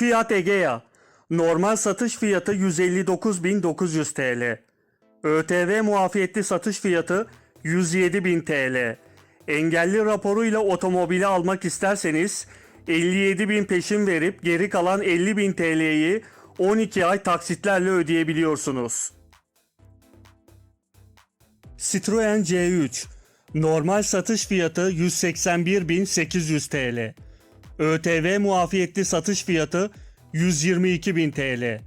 Fiat Egea. Normal satış fiyatı 159.900 TL. ÖTV muafiyetli satış fiyatı 107.000 TL. Engelli raporuyla otomobili almak isterseniz 57.000 peşin verip geri kalan 50.000 TL'yi 12 ay taksitlerle ödeyebiliyorsunuz. Citroen C3 Normal satış fiyatı 181.800 TL. ÖTV muafiyetli satış fiyatı 122.000 TL.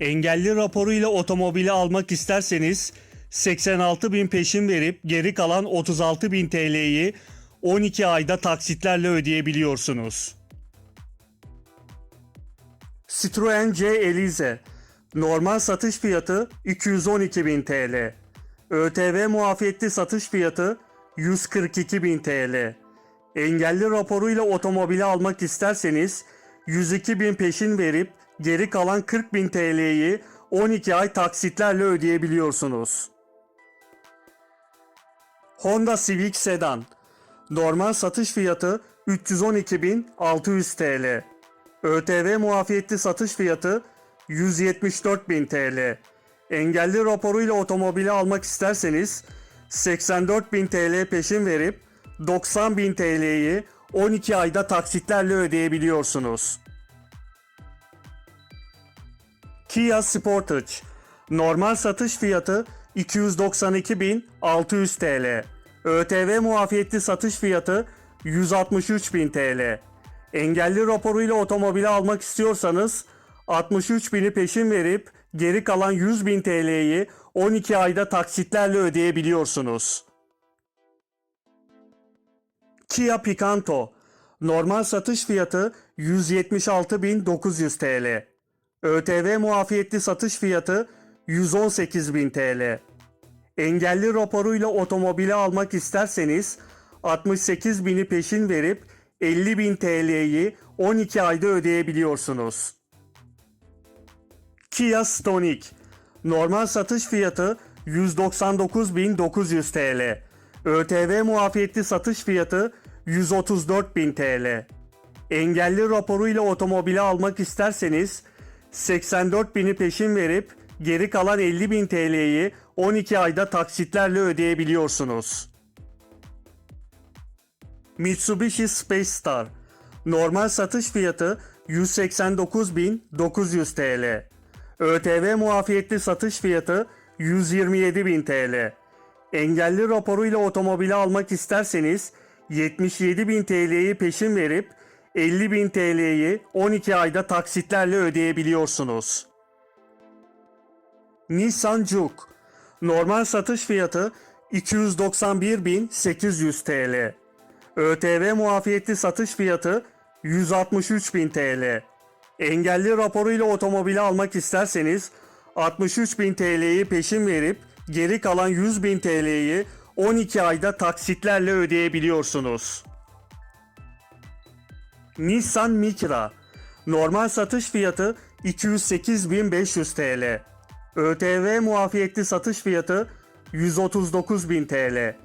Engelli raporuyla otomobili almak isterseniz 86.000 peşin verip geri kalan 36.000 TL'yi 12 ayda taksitlerle ödeyebiliyorsunuz. Citroen C Elize Normal satış fiyatı 212.000 TL. ÖTV muafiyetli satış fiyatı 142.000 TL. Engelli raporuyla otomobili almak isterseniz 102.000 peşin verip geri kalan 40.000 TL'yi 12 ay taksitlerle ödeyebiliyorsunuz. Honda Civic Sedan Normal satış fiyatı 312.600 TL. ÖTV muafiyetli satış fiyatı 174.000 TL. Engelli raporuyla otomobili almak isterseniz 84.000 TL peşin verip 90.000 TL'yi 12 ayda taksitlerle ödeyebiliyorsunuz. Kia Sportage Normal satış fiyatı 292.600 TL. ÖTV muafiyetli satış fiyatı 163.000 TL. Engelli raporuyla otomobili almak istiyorsanız 63.000'i peşin verip geri kalan 100.000 TL'yi 12 ayda taksitlerle ödeyebiliyorsunuz. Kia Picanto Normal satış fiyatı 176.900 TL. ÖTV muafiyetli satış fiyatı 118.000 TL. Engelli raporuyla otomobili almak isterseniz 68.000'i peşin verip 50.000 TL'yi 12 ayda ödeyebiliyorsunuz. Kia Stonic Normal satış fiyatı 199.900 TL. ÖTV muafiyetli satış fiyatı 134.000 TL. Engelli raporuyla otomobili almak isterseniz 84.000'i peşin verip geri kalan 50.000 TL'yi 12 ayda taksitlerle ödeyebiliyorsunuz. Mitsubishi Space Star Normal satış fiyatı 189.900 TL. ÖTV muafiyetli satış fiyatı 127.000 TL. Engelli raporuyla otomobili almak isterseniz 77.000 TL'yi peşin verip 50.000 TL'yi 12 ayda taksitlerle ödeyebiliyorsunuz. Nissan Juke Normal satış fiyatı 291.800 TL. ÖTV muafiyetli satış fiyatı 163.000 TL. Engelli raporuyla otomobili almak isterseniz 63.000 TL'yi peşin verip geri kalan 100.000 TL'yi 12 ayda taksitlerle ödeyebiliyorsunuz. Nissan Micra Normal satış fiyatı 208.500 TL. ÖTV muafiyetli satış fiyatı 139.000 TL.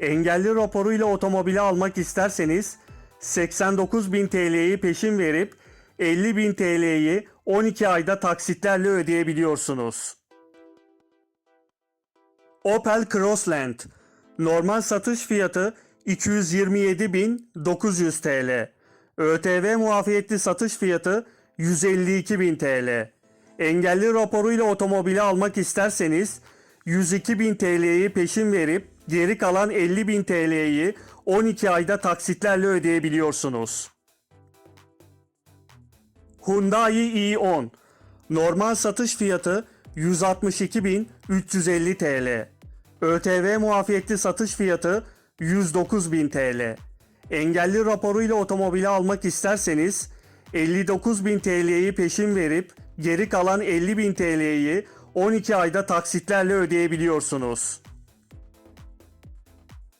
Engelli raporuyla otomobili almak isterseniz 89.000 TL'yi peşin verip 50.000 TL'yi 12 ayda taksitlerle ödeyebiliyorsunuz. Opel Crossland Normal satış fiyatı 227.900 TL. ÖTV muafiyetli satış fiyatı 152.000 TL. Engelli raporuyla otomobili almak isterseniz 102.000 TL'yi peşin verip geri kalan 50.000 TL'yi 12 ayda taksitlerle ödeyebiliyorsunuz. Hyundai i10 Normal satış fiyatı 162.350 TL. ÖTV muafiyetli satış fiyatı 109.000 TL. Engelli raporuyla otomobili almak isterseniz 59.000 TL'yi peşin verip geri kalan 50.000 TL'yi 12 ayda taksitlerle ödeyebiliyorsunuz.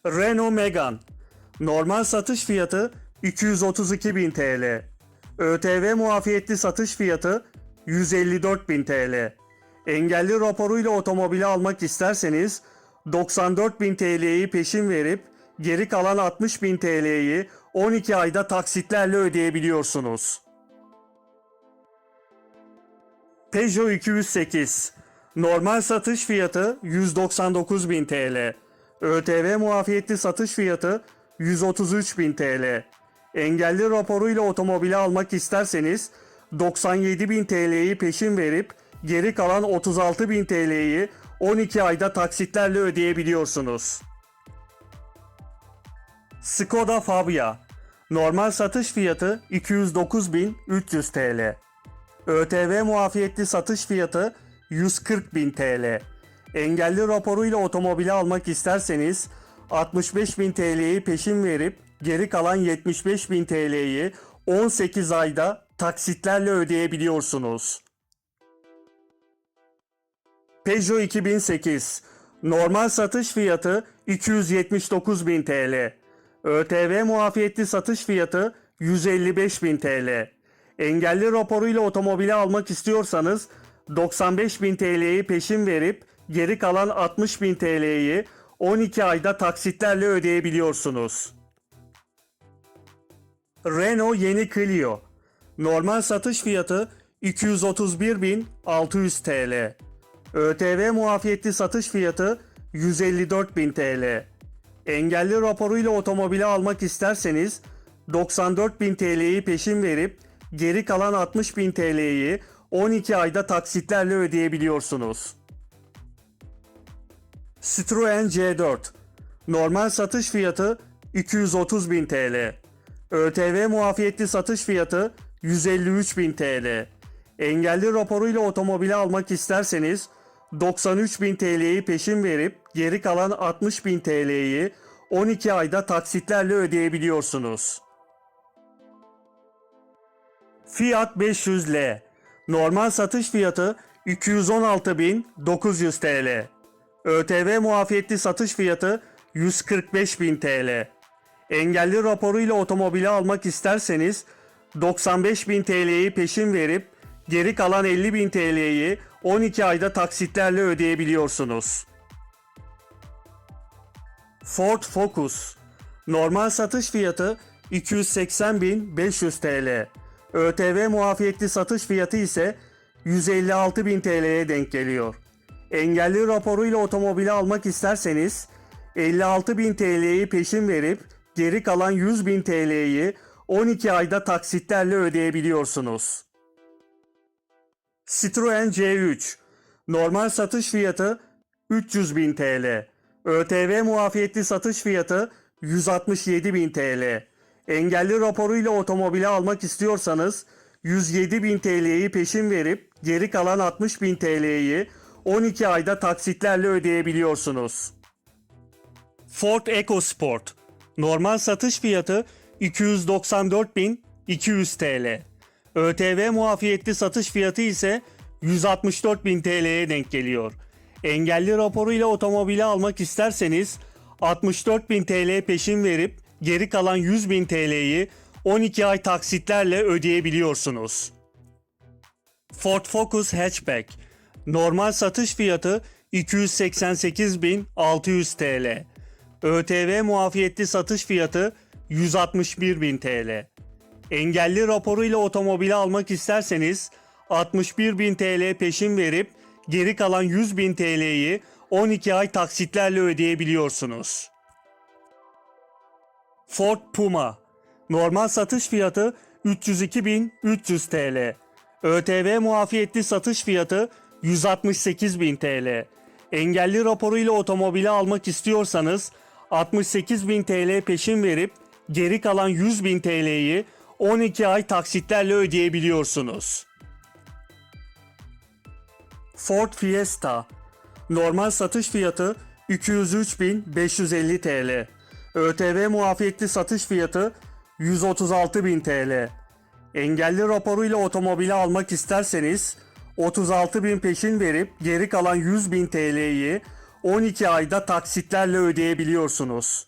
Renault Megane Normal satış fiyatı 232.000 TL. ÖTV muafiyetli satış fiyatı 154.000 TL. Engelli raporuyla otomobili almak isterseniz 94.000 TL'yi peşin verip geri kalan 60.000 TL'yi 12 ayda taksitlerle ödeyebiliyorsunuz. Peugeot 208 Normal satış fiyatı 199.000 TL. ÖTV muafiyetli satış fiyatı 133.000 TL. Engelli raporuyla otomobili almak isterseniz 97.000 TL'yi peşin verip geri kalan 36.000 TL'yi 12 ayda taksitlerle ödeyebiliyorsunuz. Skoda Fabia Normal satış fiyatı 209.300 TL. ÖTV muafiyetli satış fiyatı 140.000 TL. Engelli raporuyla otomobili almak isterseniz 65.000 TL'yi peşin verip geri kalan 75.000 TL'yi 18 ayda taksitlerle ödeyebiliyorsunuz. Peugeot 2008 Normal satış fiyatı 279.000 TL. ÖTV muafiyetli satış fiyatı 155.000 TL. Engelli raporuyla otomobili almak istiyorsanız 95.000 TL'yi peşin verip geri kalan 60.000 TL'yi 12 ayda taksitlerle ödeyebiliyorsunuz. Renault yeni Clio Normal satış fiyatı 231.600 TL. ÖTV muafiyetli satış fiyatı 154.000 TL. Engelli raporuyla otomobili almak isterseniz 94.000 TL'yi peşin verip geri kalan 60.000 TL'yi 12 ayda taksitlerle ödeyebiliyorsunuz. Citroen C4 Normal satış fiyatı 230.000 TL. ÖTV muafiyetli satış fiyatı 153.000 TL. Engelli raporuyla otomobili almak isterseniz 93.000 TL'yi peşin verip geri kalan 60.000 TL'yi 12 ayda taksitlerle ödeyebiliyorsunuz. Fiat 500L Normal satış fiyatı 216.900 TL. ÖTV muafiyetli satış fiyatı 145.000 TL. Engelli raporuyla otomobili almak isterseniz 95.000 TL'yi peşin verip geri kalan 50.000 TL'yi 12 ayda taksitlerle ödeyebiliyorsunuz. Ford Focus Normal satış fiyatı 280.500 TL. ÖTV muafiyetli satış fiyatı ise 156.000 TL'ye denk geliyor. Engelli raporuyla otomobili almak isterseniz 56.000 TL'yi peşin verip geri kalan 100.000 TL'yi 12 ayda taksitlerle ödeyebiliyorsunuz. Citroen C3 Normal satış fiyatı 300.000 TL. ÖTV muafiyetli satış fiyatı 167.000 TL. Engelli raporuyla otomobili almak istiyorsanız 107.000 TL'yi peşin verip geri kalan 60.000 TL'yi 12 ayda taksitlerle ödeyebiliyorsunuz. Ford EcoSport Normal satış fiyatı 294.200 TL. ÖTV muafiyetli satış fiyatı ise 164.000 TL'ye denk geliyor. Engelli raporuyla otomobili almak isterseniz 64.000 TL peşin verip geri kalan 100.000 TL'yi 12 ay taksitlerle ödeyebiliyorsunuz. Ford Focus Hatchback Normal satış fiyatı 288.600 TL. ÖTV muafiyetli satış fiyatı 161.000 TL. Engelli raporuyla otomobili almak isterseniz 61.000 TL peşin verip geri kalan 100.000 TL'yi 12 ay taksitlerle ödeyebiliyorsunuz. Ford Puma Normal satış fiyatı 302.300 TL. ÖTV muafiyetli satış fiyatı 168.000 TL. Engelli raporuyla otomobili almak istiyorsanız 68.000 TL peşin verip geri kalan 100.000 TL'yi 12 ay taksitlerle ödeyebiliyorsunuz. Ford Fiesta Normal satış fiyatı 203.550 TL. ÖTV muafiyetli satış fiyatı 136.000 TL. Engelli raporuyla otomobili almak isterseniz 36.000 peşin verip geri kalan 100.000 TL'yi 12 ayda taksitlerle ödeyebiliyorsunuz.